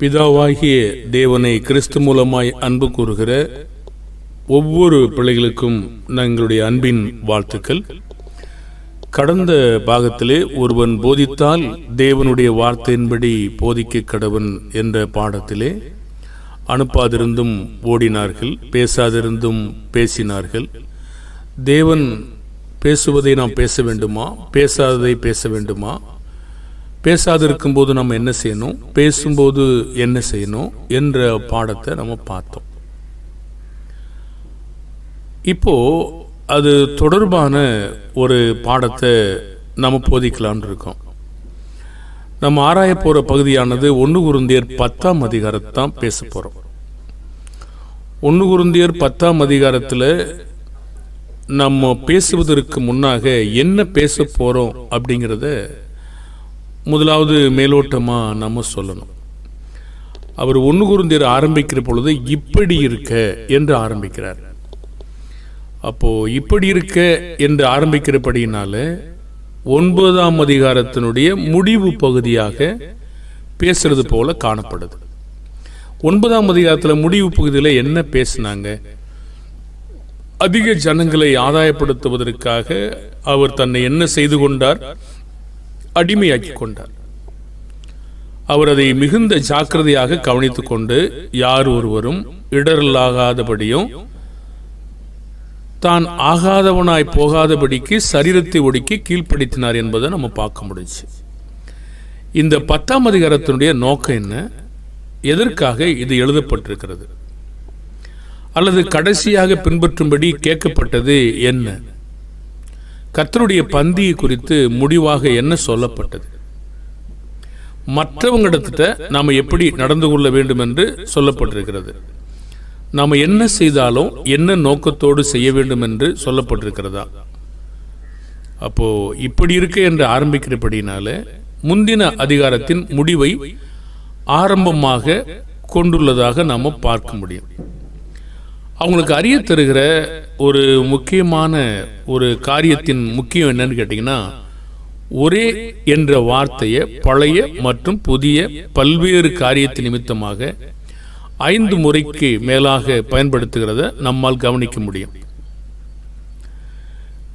பிதாவாகிய தேவனை கிறிஸ்து மூலமாய் அன்பு கூறுகிற ஒவ்வொரு பிள்ளைகளுக்கும் எங்களுடைய அன்பின் வாழ்த்துக்கள். கடந்த பாகத்திலே ஒருவன் போதித்தால் தேவனுடைய வார்த்தையின்படி போதிக்க கடவன் என்ற பாடத்திலே அனுப்பாதிருந்தும் ஓடினார்கள் பேசாதிருந்தும் பேசினார்கள். தேவன் பேசுவதை நாம் பேச வேண்டுமா? பேசாததை பேச வேண்டுமா? பேசாதிருக்கும் போது நம்ம என்ன செய்யணும்? பேசும்போது என்ன செய்யணும்? என்ற பாடத்தை நம்ம பார்த்தோம். இப்போ அது தொடர்பான ஒரு பாடத்தை நம்ம போதிக்கலாம்னு இருக்கோம். நம்ம ஆராய போற பகுதியானது ஒன்று குருந்தியர் பத்தாம் அதிகாரத்தான் பேச போறோம். ஒன்று குருந்தியர் பத்தாம் அதிகாரத்தில் நம்ம பேசுவதற்கு முன்னாக என்ன பேச போறோம் அப்படிங்கிறத முதலாவது மேலோட்டமாக நம்ம சொல்லணும். அவர் ஒன்று குருந்தியர் ஆரம்பிக்கிற பொழுது இப்படி இருக்க என்று ஆரம்பிக்கிறார். அப்போது இப்படி இருக்க என்று ஆரம்பிக்கிறபடியினால ஒன்பதாம் அதிகாரத்தினுடைய முடிவு பகுதியாக பேசுறது போல காணப்படுது. ஒன்பதாம் அதிகாரத்தில் முடிவு பகுதியில் என்ன பேசினாங்க? அதிக ஜனங்களை ஆதாயப்படுத்துவதற்காக அவர் தன்னை என்ன செய்து கொண்டார்? அடிமையாக்கி கொண்டார் அவர் அதை மிகுந்த ஜாக்கிரதையாக கவனித்துக் கொண்டு யார் ஒருவரும் இடரலாகாதபடியும் தான் ஆகாதவனாய் போகாதபடிக்கு சரீரத்தை ஒடுக்கி கீழ்ப்படுத்தினார் என்பதை நம்ம பார்க்க முடிஞ்சு இந்த பத்தாம் அதிகாரத்தினுடைய நோக்கம் என்ன? எதற்காக இது எழுதப்பட்டிருக்கிறது? அல்லது கடைசியாக பின்பற்றும்படி கேட்கப்பட்டது என்ன? கர்த்தருடைய பந்தியை குறித்து முடிவாக என்ன சொல்லப்பட்டது? மற்றவங்களிடத்திட்ட நாம் எப்படி நடந்து கொள்ள வேண்டும் என்று சொல்லப்பட்டிருக்கிறது. நாம் என்ன செய்தாலும் என்ன நோக்கத்தோடு செய்ய வேண்டும் என்று சொல்லப்பட்டிருக்கிறதா? அப்போ இப்படி இருக்க என்று ஆரம்பிக்கிறபடினால முந்தின அதிகாரத்தின் முடிவை ஆரம்பமாக கொண்டுள்ளதாக நாம் பார்க்க முடியும். அவங்களுக்கு அறிய தருகிற ஒரு முக்கியமான ஒரு காரியத்தின் முக்கியம் என்னன்னு கேட்டிங்கன்னா ஒரே என்ற வார்த்தையை பழைய மற்றும் புதிய பல்வேறு காரியத்தின் நிமித்தமாக ஐந்து முறைக்கு மேலாக பயன்படுத்துகிறத நம்மால் கவனிக்க முடியும்.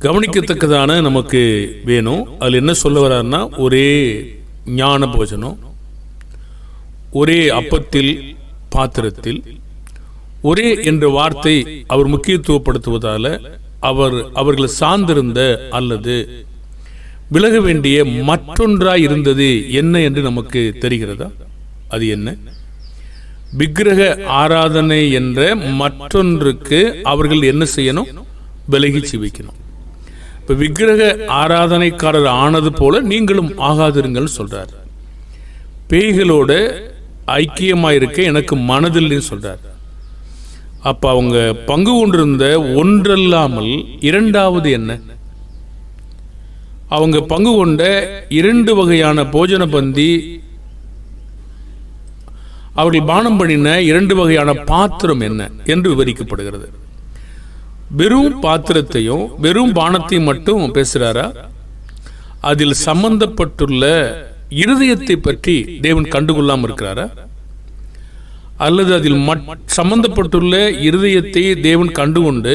கவனிக்கத்தக்கதான நமக்கு வேணும். அதில் என்ன சொல்ல வர்றாருன்னா ஒரே ஞான போஜனம் ஒரே அப்பத்தில் பாத்திரத்தில் ஒரே என்ற வார்த்தை அவர் முக்கியத்துவப்படுத்துவதால அவர் அவர்கள் சார்ந்திருந்த அல்லது விலக வேண்டிய மற்றொன்றாய் இருந்தது என்ன என்று நமக்கு தெரிகிறதா? அது என்ன? விக்கிரக ஆராதனை என்ற மற்றொன்றுக்கு அவர்கள் என்ன செய்யணும்? விலகி சிவிக்கணும் இப்போ விக்கிரக ஆராதனைக்காரர் ஆனது போல நீங்களும் ஆகாதிருங்கள் சொல்றார். பேய்களோட ஐக்கியமாயிருக்க எனக்கு மனதில்லைன்னு சொல்றார். அப்ப அவங்க பங்கு கொண்டிருந்த ஒன்றல்லாமல் இரண்டாவது என்ன? அவங்க பங்கு கொண்ட இரண்டு வகையான போஜன பந்தி அவர்கள் பானம் பண்ணின இரண்டு வகையான பாத்திரம் என்ன என்று விவரிக்கப்படுகிறது. வெறும் பாத்திரத்தையும் வெறும் பானத்தையும் மட்டும் பேசுகிறாரா அதில் சம்பந்தப்பட்டுள்ள இருதயத்தை பற்றி தேவன் கண்டுகொள்ளாமல் இருக்கிறாரா? அல்லது அதில் சம்பந்தப்பட்டுள்ள இருதயத்தை தேவன் கண்டுகொண்டு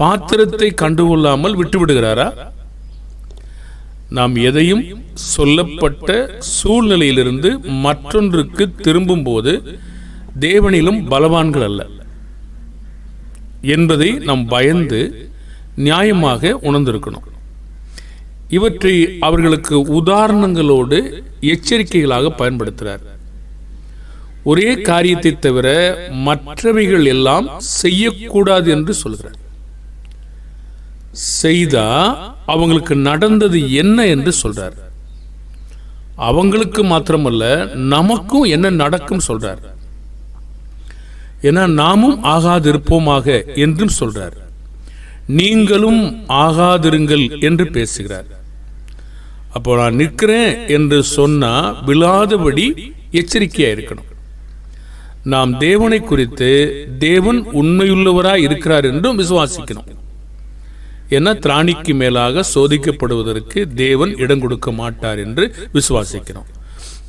பாத்திரத்தை கண்டுகொள்ளாமல் விட்டுவிடுகிறாரா? நாம் எதையும் சொல்லப்பட்ட சூழ்நிலையிலிருந்து மற்றொன்றுக்கு திரும்பும் போது தேவனிலும் பலவான்கள் அல்ல என்பதை நாம் பயந்து நியாயமாக உணர்ந்திருக்கணும். இவற்றை அவர்களுக்கு உதாரணங்களோடு எச்சரிக்கைகளாக பயன்படுத்துகிறார் ஒரே காரியத்தை தவிர மற்றவைகள் எல்லாம் செய்யக்கூடாது என்று சொல்கிறார். செய்தா அவங்களுக்கு நடந்தது என்ன என்று சொல்றார். அவங்களுக்கு மாத்திரமல்ல நமக்கும் என்ன நடக்கும் சொல்றார். ஏன்னா நாமும் ஆகாதிருப்போமாக என்றும் சொல்றார். நீங்களும் ஆகாதிருங்கள் என்று பேசுகிறார். அப்போ நான் நிற்கிறேன் என்று சொன்னா விழாதபடி எச்சரிக்கையா இருக்கணும். நாம் தேவனை குறித்து தேவன் உண்மையுள்ளவராய் இருக்கிறார் என்றும் விசுவாசிக்கணும் என திராணிக்கு மேலாக சோதிக்கப்படுவதற்கு தேவன் இடம் கொடுக்க மாட்டார் என்று விசுவாசிக்கிறோம்.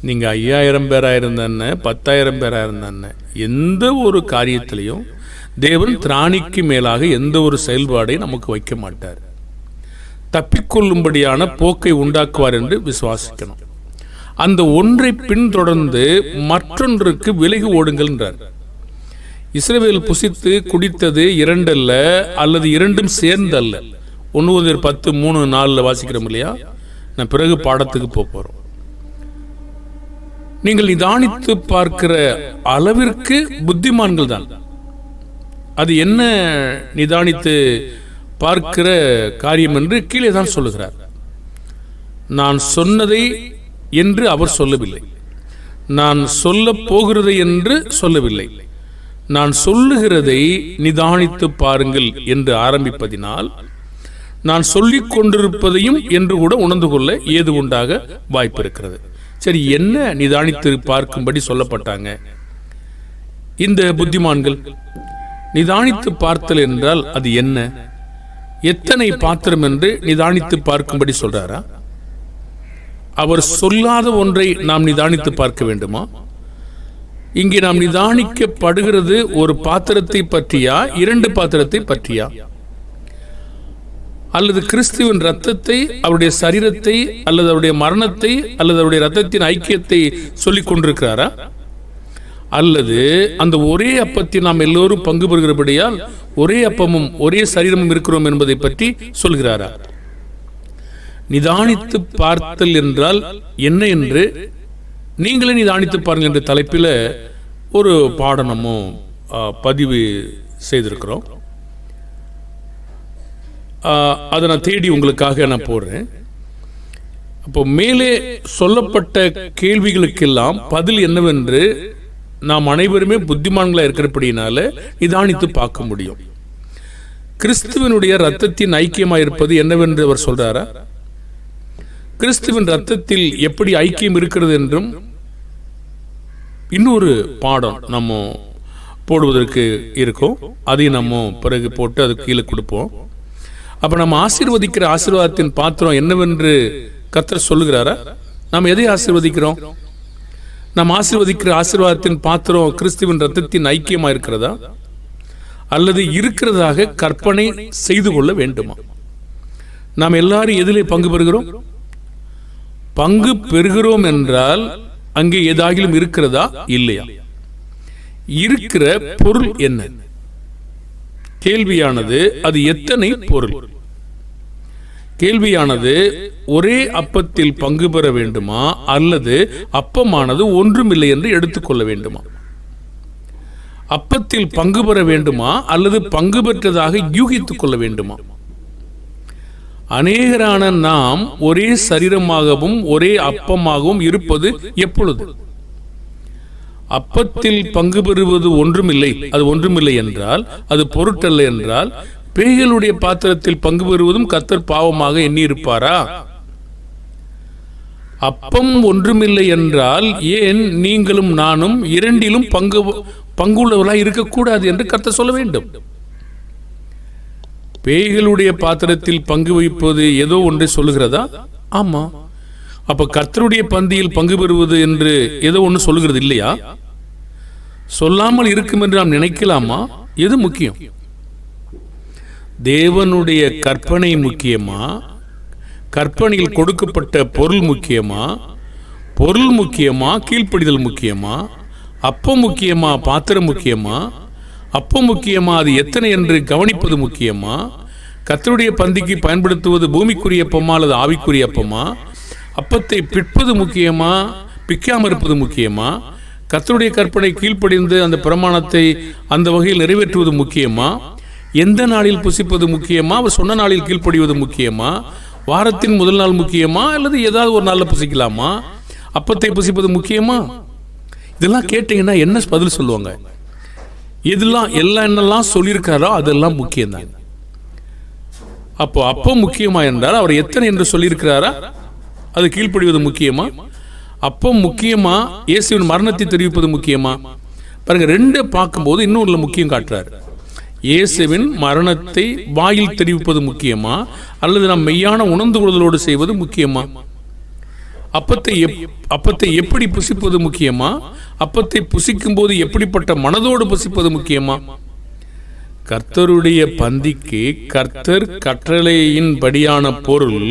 நீங்கள் ஐயாயிரம் பேராக இருந்தன்ன பத்தாயிரம் பேராக இருந்தன்ன எந்த ஒரு காரியத்திலையும் தேவன் திராணிக்கு மேலாக எந்த ஒரு செயல்பாடையும் நமக்கு வைக்க மாட்டார். தப்பிக்கொள்ளும்படியான போக்கை உண்டாக்குவார் என்று விசுவாசிக்கணும் அந்த ஒன்றை பின்தொடர்ந்து மற்றொன்றுக்கு விலகி ஓடுங்கள்ன்றார் இஸ்ரேல் புசித்து குடித்தது இரண்டல்ல அல்லது இரண்டும் சேர்ந்தல்ல. ஒன்று பத்து மூணு நாலில் வாசிக்கிறோம் இல்லையா? நான் பிறகு பாடத்துக்கு போக போகிறோம் நீங்கள் நிதானித்து பார்க்கிற அளவிற்கு புத்திமான்கள் தான். அது என்ன நிதானித்து பார்க்கிற காரியம் என்று கீழே தான் சொல்லுகிறார். நான் சொன்னதை என்று அவர் சொல்லவில்லை. நான் சொல்ல போகிறதை என்று சொல்லவில்லை. நான் சொல்லுகிறதை நிதானித்து பாருங்கள் என்று ஆரம்பிப்பதினால் நான் சொல்லிக் கொண்டிருப்பதையும் என்று கூட உணர்ந்து கொள்ள ஏது உண்டாக வாய்ப்பு இருக்கிறது சரி என்ன நிதானித்து பார்க்கும்படி சொல்லப்பட்டாங்க? இந்த புத்திமான்கள் நிதானித்து பார்த்தல் என்றால் அது என்ன? எத்தனை பாத்திரம் என்று நிதானித்து பார்க்கும்படி சொல்றாரா? அவர் சொல்லாத ஒன்றை நாம் நிதானித்து பார்க்க வேண்டுமா? இங்கே நாம் நிதானிக்கப்படுகிறது ஒரு பாத்திரத்தை பற்றியா இரண்டு பாத்திரத்தை பற்றியா? அல்லது கிறிஸ்துவின் ரத்தத்தை அவருடைய சரீரத்தை அல்லது அவருடைய மரணத்தை அல்லது அவருடைய ரத்தத்தின் ஐக்கியத்தை சொல்லிக் கொண்டிருக்கிறாரா? அல்லது அந்த ஒரே அப்பத்தில் நாம் எல்லோரும் பங்கு பெறுகிறபடியால் ஒரே அப்பமும் ஒரே சரீரமும் இருக்கிறோம் என்பதை பற்றி சொல்கிறாரா? நிதானித்து பார்த்தல் என்றால் என்ன என்று? நீங்களே நிதானித்து பாருங்கள் என்ற தலைப்பில் ஒரு பாடனமும் பதிவு செய்திருக்கிறோம். அதை நான் தேடி உங்களுக்காக நான் போடுறேன். அப்போ மேலே சொல்லப்பட்ட கேள்விகளுக்கெல்லாம் பதில் என்னவென்று நாம் அனைவருமே புத்திமான்களாக இருக்கிறபடினால நிதானித்து பார்க்க முடியும். கிறிஸ்துவனுடைய ரத்தத்தின் ஐக்கியமாக இருப்பது என்னவென்று அவர் சொல்றாரா? கிறிஸ்துவின் ரத்தத்தில் எப்படி ஐக்கியம் இருக்கிறது என்றும் இன்னொரு பாடம் நம்ம போடுவதற்கு இருக்கும். அதையும் நம்ம பிறகு போட்டு அது கீழே கொடுப்போம். அப்ப நம்ம ஆசீர்வதிக்கிற ஆசீர்வாதத்தின் பாத்திரம் என்னவென்று கர்த்தர் சொல்லுகிறாரா? நாம் எதை ஆசீர்வதிக்கிறோம்? நாம் ஆசீர்வதிக்கிற ஆசீர்வாதத்தின் பாத்திரம் கிறிஸ்துவின் ரத்தத்தின் ஐக்கியமா இருக்கிறதா? அல்லது இருக்கிறதாக கற்பனை செய்து கொள்ள வேண்டுமா? நாம் எல்லாரும் எதிலே பங்கு பெறுகிறோம்? பங்கு பெறுகிறோம் என்றால் அங்கே ஏதாகிலும் இருக்கிறதா? இல்லையா. இருக்கிற பொருள் என்ன? கேள்வியானது அது எத்தனை பொருள்? கேள்வியானது ஒரே அப்பத்தில் பங்கு பெற வேண்டுமா? அல்லது அப்பமானது ஒன்றுமில்லை என்று எடுத்துக்கொள்ள வேண்டுமா? அப்பத்தில் பங்கு பெற வேண்டுமா? அல்லது பங்கு பெற்றதாக யூகித்துக் கொள்ள வேண்டுமா? அநேகரான நாம் ஒரே சரீரமாகவும் ஒரே அப்பமாகவும் இருப்பது எப்பொழுது? அப்பத்தில் பங்கு பெறுவது ஒன்றுமில்லை. அது ஒன்றுமில்லை என்றால் அது பொருட்டல்ல என்றால் பேய்களுடைய பாத்திரத்தில் பங்கு பெறுவதும் கத்தர் பாவமாக எண்ணியிருப்பாரா? அப்பம் ஒன்றுமில்லை என்றால் ஏன் நீங்களும் நானும் இரண்டிலும் பங்கு பங்குள்ளவர்களாக இருக்கக்கூடாது என்று கர்த்தர் சொல்ல வேண்டும். பேய்களுடைய பாத்திரத்தில் பங்கு வைப்பது ஏதோ ஒன்றை சொல்லுகிறதா? ஆமா. அப்ப கர்த்தருடைய பந்தியில் பங்கு பெறுவது என்று ஏதோ ஒன்று சொல்லுகிறது இல்லையா? சொல்லாமல் இருக்கும் என்று நாம் நினைக்கலாமா? எது முக்கியம்? தேவனுடைய கற்பனை முக்கியமா? கற்பனையில் கொடுக்கப்பட்ட பொருள் முக்கியமா? பொருள் முக்கியமா? கீழ்ப்படிதல் முக்கியமா? அப்பம் முக்கியமா? பாத்திரம் முக்கியமா? அப்போ முக்கியமா? அது எத்தனை என்று கவனிப்பது முக்கியமா? கத்தருடைய பந்திக்கு பயன்படுத்துவது பூமிக்குரிய அப்பமா அல்லது ஆவிக்குரிய அப்பமா? அப்பத்தை பிற்பது முக்கியமா? பிக்காம இருப்பது முக்கியமா? கத்தருடைய கற்பனை கீழ்ப்படிந்து அந்த பிரமாணத்தை அந்த வகையில் நிறைவேற்றுவது முக்கியமா? எந்த நாளில் புசிப்பது முக்கியமா? அவர் சொன்ன நாளில் கீழ்ப்படிவது முக்கியமா? வாரத்தின் முதல் நாள் முக்கியமா? அல்லது ஏதாவது ஒரு நாளில் புசிக்கலாமா? அப்பத்தை புசிப்பது முக்கியமா? இதெல்லாம் கேட்டீங்கன்னா என்ன பதில் சொல்லுவாங்க? இதெல்லாம் எல்லாம் என்னெல்லாம் சொல்லியிருக்காரோ அதெல்லாம் முக்கியம்தான். அப்போ அப்போ முக்கியமா என்றால் அவர் எத்தனை என்று சொல்லியிருக்கிறாரா? அது கீழ்ப்படிவது முக்கியமா? அப்போ முக்கியமா? இயேசுவின் மரணத்தை தெரிவிப்பது முக்கியமா? பாருங்க ரெண்டு பார்க்கும்போது இன்னொருல முக்கியம் காட்டுறாரு. இயேசுவின் மரணத்தை வாயில் தெரிவிப்பது முக்கியமா? அல்லது நாம் மெய்யான உணர்ந்து கொள்தலோடு செய்வது முக்கியமா? அப்பத்தை எப்- அப்பத்தை எப்படி புசிப்பது முக்கியமா? அப்பத்தை புசிக்கும் போது எப்படிப்பட்ட மனதோடு புசிப்பது முக்கியமா? கர்த்தருடைய பந்திக்கு கர்த்தர் கற்றளையின்படியான பொருள்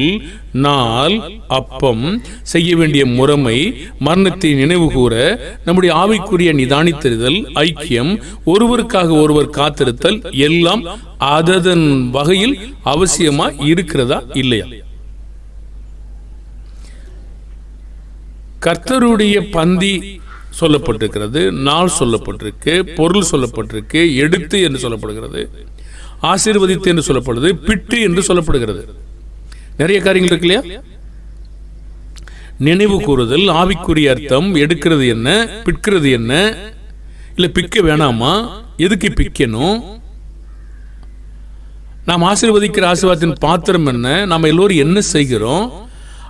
நாள் அப்பம் செய்ய வேண்டிய முறைமை மரணத்தை நினைவு கூற நம்முடைய ஆவிக்குரிய நிதானித்திருதல் ஐக்கியம் ஒருவருக்காக ஒருவர் காத்திருத்தல் எல்லாம் அததன் வகையில் அவசியமா இருக்கிறதா இல்லையா? கர்த்தருடைய பந்தி சொல்லப்பட்டிருக்கிறது நாள் சொல்லப்பட்டிருக்கு பொருள் சொல்லப்பட்டிருக்கு எடுத்து என்று சொல்லப்படுகிறது ஆசீர்வதித்து என்று சொல்லப்படுது பிட்டு என்று சொல்லப்படுகிறது. நிறைய காரியங்கள் இருக்கு இல்லையா? நினைவு கூறுதல் ஆவிக்குரிய அர்த்தம் எடுக்கிறது என்ன பிற்கிறது என்ன இல்லை பிக்க வேணாமா எதுக்கு பிக்கணும்? நாம் ஆசீர்வதிக்கிற ஆசீர்வாதத்தின் பாத்திரம் என்ன நாம் எல்லோரும் என்ன செய்கிறோம்?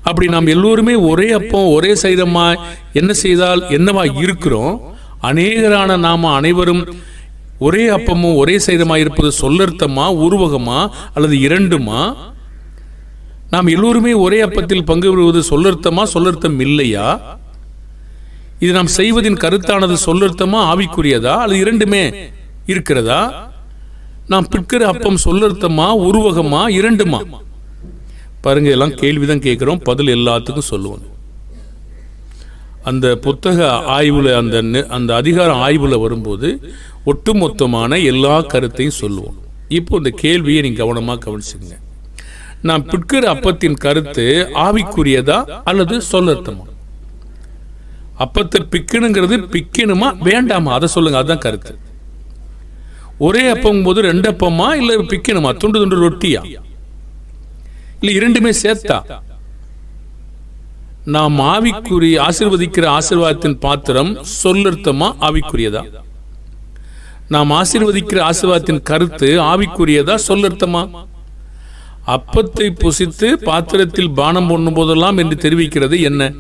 அப்படி நாம் எல்லோருமே ஒரே அப்பம் ஒரே சைரமா என்ன செய்தால் என்னவா இருக்கிறோம்? அநேகரான நாம அனைவரும் ஒரே அப்பமும் ஒரே சைதமாக இருப்பது சொல்லர்த்தமா உருவகமா அல்லது இரண்டுமா? நாம் எல்லோருமே ஒரே அப்பத்தில் பங்கு பெறுவது சொல்லர்த்தமா சொல்லர்த்தம் இல்லையா? இது நாம் செய்வதின் கருத்தானது சொல்லர்த்தமா ஆவிக்குரியதா அல்லது இரண்டுமே இருக்கிறதா? நாம் பிற்கிற அப்பம் சொல்லர்த்தமா உருவகமா இரண்டுமா? பாருங்க எல்லாம் கேள்விதான் கேட்குறோம் பதில் எல்லாத்துக்கும் சொல்லுவோம். அந்த புத்தக ஆய்வில் அந்த அந்த அதிகார ஆய்வில் வரும்போது ஒட்டுமொத்தமான எல்லா கருத்தையும் சொல்லுவோம். இப்போ இந்த கேள்வியை நீங்கள் கவனமாக கவனிச்சுங்க நான் பிற்கிற அப்பத்தின் கருத்து ஆவிக்குரியதா அல்லது சொல்லர்த்தமா? அப்பத்தை பிக்கணுங்கிறது பிக்கணுமா வேண்டாமா? அதை சொல்லுங்க அதுதான் கருத்து. ஒரே அப்பங்கும் போது ரெண்டு அப்பமா இல்லை பிக்கணுமா? துண்டு துண்டு ரொட்டியா? இல்லை இரண்டுமே சேர்த்தா. நாம் ஆவிக்குரிய ஆசீர்வதிக்கிற ஆசிர்வாதத்தின் பாத்திரம் சொல்லர்த்தமா ஆவிக்குரியதா? நாம் ஆசிர்வதிக்கிற ஆசிர்வாதத்தின் கருத்து ஆவிக்குரியதா சொல்லர்த்தமா? அப்பத்தை புசித்து பாத்திரத்தில் பானம் பண்ணும் போதெல்லாம் என்று தெரிவிக்கிறது என்ன?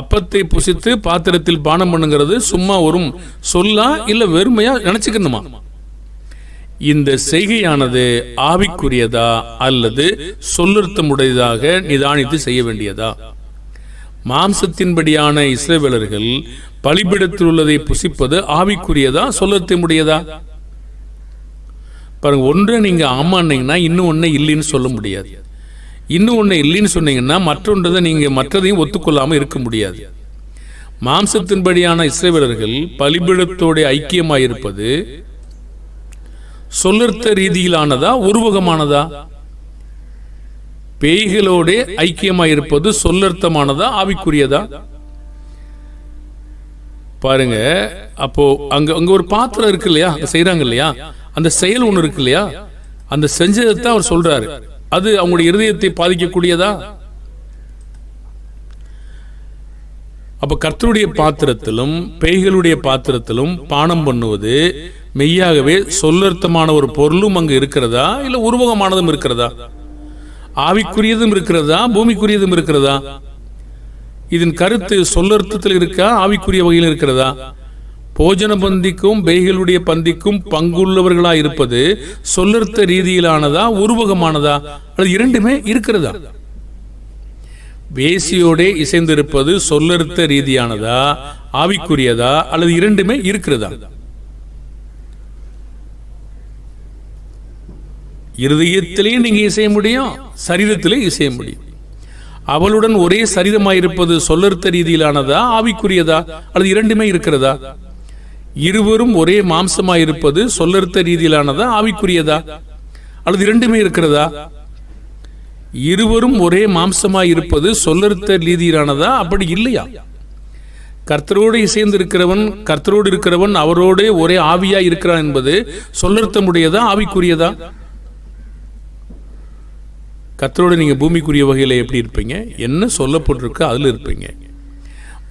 அப்பத்தை புசித்து பாத்திரத்தில் பானம் பண்ணுங்கிறது சும்மா வரும் சொல்லா இல்ல வெறுமையா நினைச்சுக்கணுமா? இந்த செய்கையானது ஆவிக்குரியதா அல்லது சொல்லர்த்தமுடையதாக நிதானித்து செய்ய வேண்டியதா? மாம்சத்தின்படியான இஸ்ரவேலர்கள் பலிபிடத்தில் உள்ளதை புசிப்பது ஆவிக்குரியதா சொல்லர்த்தமுடையதா? பாருங்க ஒன்றை நீங்க ஆமான்னீங்கன்னா இன்னும் ஒன்றை இல்லைன்னு சொல்ல முடியாது. இன்னும் ஒன்று இல்லைன்னு சொன்னீங்கன்னா மற்றொன்றதை நீங்க மற்றதையும் ஒத்துக்கொள்ளாமல் இருக்க முடியாது. மாம்சத்தின்படியான இஸ்ரவேலர்கள் பலிபிடத்தோட ஐக்கியமாயிருப்பது சொல்லர்த்த ரீதியிலானதா உருவகமானதா? பேய்களோட ஐக்கியமாயிருப்பது சொல்லர்த்தமானதா ஆவிக்குரியதா? பாருங்க அப்போ அங்க அங்க ஒரு பாத்திரம் இருக்கு இல்லையா அங்க இல்லையா அந்த செயல் ஒண்ணு இருக்கு இல்லையா அந்த செஞ்சதைத்தான் அவர் சொல்றாரு. அது அவங்களுடைய இருதயத்தை பாதிக்கக்கூடியதா? அப்ப கர்த்தருடைய பாத்திரத்திலும் பேய்களுடைய பாத்திரத்திலும் பானம் பண்ணுவது மெய்யாகவே சொல்லர்த்தமான ஒரு பொருளும் அங்கு இருக்கிறதா? இல்ல உருவகமானதும் இருக்கிறதா? ஆவிக்குரியதும் இருக்கிறதா? பூமிக்குரியதும் இருக்கிறதா? இதன் கருத்து சொல்லர்த்தத்தில் இருக்கா? ஆவிக்குரிய வகையில் இருக்கிறதா? போஜன பந்திக்கும் பேய்களுடைய பந்திக்கும் பங்குள்ளவர்களா இருப்பது சொல்லர்த்த ரீதியிலானதா உருவகமானதா? அல்லது இரண்டுமே இருக்கிறதா? வேசியோடே இசைந்திருப்பது சொல்லறுத்த ரீதியானதா ஆவிக்குரியதா அல்லது இரண்டுமே இருக்கிறதா? இருதயத்திலேயும் நீங்க இசைய முடியும் சரீரத்திலே இசைய முடியும். அவளுடன் ஒரே சரீரமாயிருப்பது சொல்லறுத்த ரீதியிலானதா ஆவிக்குரியதா அல்லது இரண்டுமே இருக்கிறதா? இருவரும் ஒரே மாம்சமாயிருப்பது சொல்லறுத்த ரீதியிலானதா ஆவிக்குரியதா அல்லது இரண்டுமே இருக்கிறதா? இருவரும் ஒரே மாம்சமாய் இருப்பது சொல்லறுத்த ரீதியிலானதா அப்படி இல்லையா? கர்த்தரோடு இசைந்து இருக்கிறவன் கர்த்தரோடு இருக்கிறவன் அவரோடு ஒரே ஆவியா இருக்கிறான் என்பது சொல்லர்த்தமுடையதா ஆவிக்குரியதா? கத்தரோடு நீங்கள் பூமிக்குரிய வகையில் எப்படி இருப்பீங்க? என்ன சொல்லப்பட்டிருக்கோ அதில் இருப்பீங்க.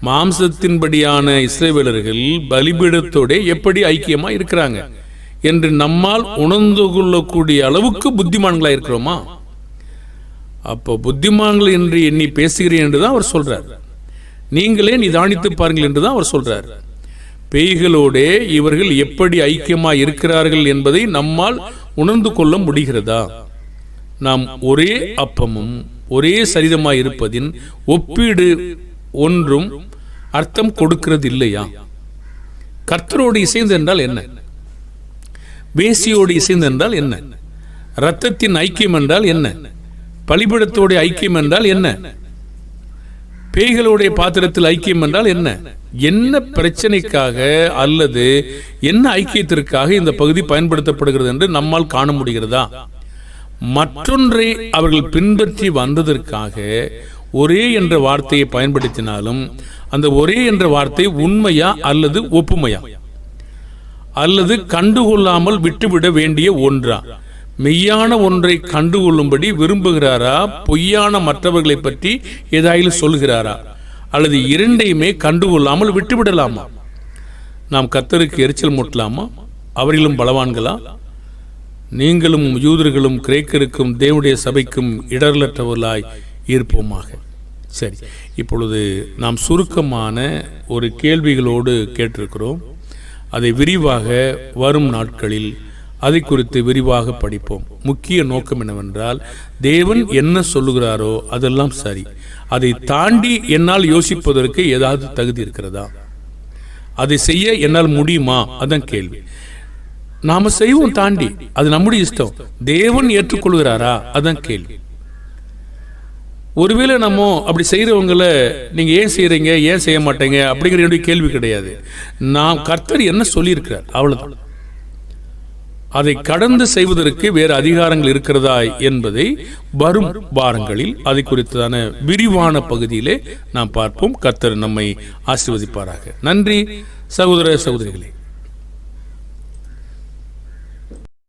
மாம்சத்தின்படியான இஸ்ரேவேலர்கள் பலிபீடத்தோட எப்படி ஐக்கியமாக இருக்கிறாங்க? என்று நம்மால் உணர்ந்து கொள்ளக்கூடிய அளவுக்கு புத்திமான்களாக இருக்கிறோமா? அப்போ புத்திமான்கள் என்று எண்ணி பேசுகிறேன் என்றுதான் அவர் சொல்கிறார் நீங்களே நிதானித்து பாருங்கள் என்று தான் அவர் சொல்கிறார் பேய்களோடே இவர்கள் எப்படி ஐக்கியமாக இருக்கிறார்கள் என்பதை நம்மால் உணர்ந்து கொள்ள முடிகிறதா? நாம் ஒரே அப்பமும் ஒரே சரிதமாய் இருப்பதின் ஒப்பீடு ஒன்றும் அர்த்தம் கொடுக்கிறது இல்லையா கர்த்தரோடு இசைந்து என்றால் என்ன? வேசியோடு இசைந்து என்றால் என்ன? இரத்தத்தின் ஐக்கியம் என்றால் என்ன? பலிபிடத்தோடைய ஐக்கியம் என்றால் என்ன? பேய்களுடைய பாத்திரத்தில் ஐக்கியம் என்றால் என்ன? என்ன பிரச்சனைக்காக அல்லது என்ன ஐக்கியத்திற்காக இந்த பகுதி பயன்படுத்தப்படுகிறது என்று நம்மால் காண முடிகிறதா? மற்றொன்றை அவர்கள் பின்பற்றி வந்ததற்காக ஒரே என்ற வார்த்தையை பயன்படுத்தினாலும் அந்த ஒரே என்ற வார்த்தை உண்மையா அல்லது ஒப்புமையா? அல்லது கண்டுகொள்ளாமல் விட்டுவிட வேண்டிய ஒன்றா? மெய்யான ஒன்றை கண்டுகொள்ளும்படி விரும்புகிறாரா? பொய்யான மற்றவர்களை பற்றி ஏதாயிலும் சொல்கிறாரா? அல்லது இரண்டையுமே கண்டுகொள்ளாமல் விட்டுவிடலாமா? நாம் கத்தருக்கு எரிச்சல் மூட்டலாமா? அவரிலும் பலவான்களா? நீங்களும் யூதர்களும் கிரேக்கருக்கும் தேவனுடைய சபைக்கும் இடர்லற்றவர்களாய் இருப்போமாக. சரி இப்பொழுது நாம் சுருக்கமான ஒரு கேள்விகளோடு கேட்டிருக்கிறோம். அதை விரிவாக வரும் நாட்களில் அதை குறித்து விரிவாக படிப்போம். முக்கிய நோக்கம் என்னவென்றால் தேவன் என்ன சொல்லுகிறாரோ அதெல்லாம் சரி. அதை தாண்டி என்னால் யோசிப்பதற்கு ஏதாவது தகுதி இருக்கிறதா? அதை செய்ய என்னால் முடியுமா? அதான் கேள்வி. நாம செய்வோம் தாண்டி. அது நம்முடைய இஷ்டம். தேவன் ஏற்றுக்கொள்கிறாரா? அதான் கேள்வி. ஒருவேளை நம்ம அப்படி செய்கிறவங்களை நீங்கள் ஏன் செய்கிறீங்க ஏன் செய்ய மாட்டீங்க? அப்படிங்கிற என்னுடைய கேள்வி கிடையாது. நாம் கர்த்தர் என்ன சொல்லியிருக்கிறார்? அவ்வளோதான் அதை கடந்து செய்வதற்கு வேறு அதிகாரங்கள் இருக்கிறதா என்பதை வரும் வாரங்களில் அதை குறித்ததான விரிவான பகுதியிலே நாம் பார்ப்போம். கர்த்தர் நம்மை ஆசிர்வதிப்பாராக. நன்றி சகோதர சகோதரிகளே.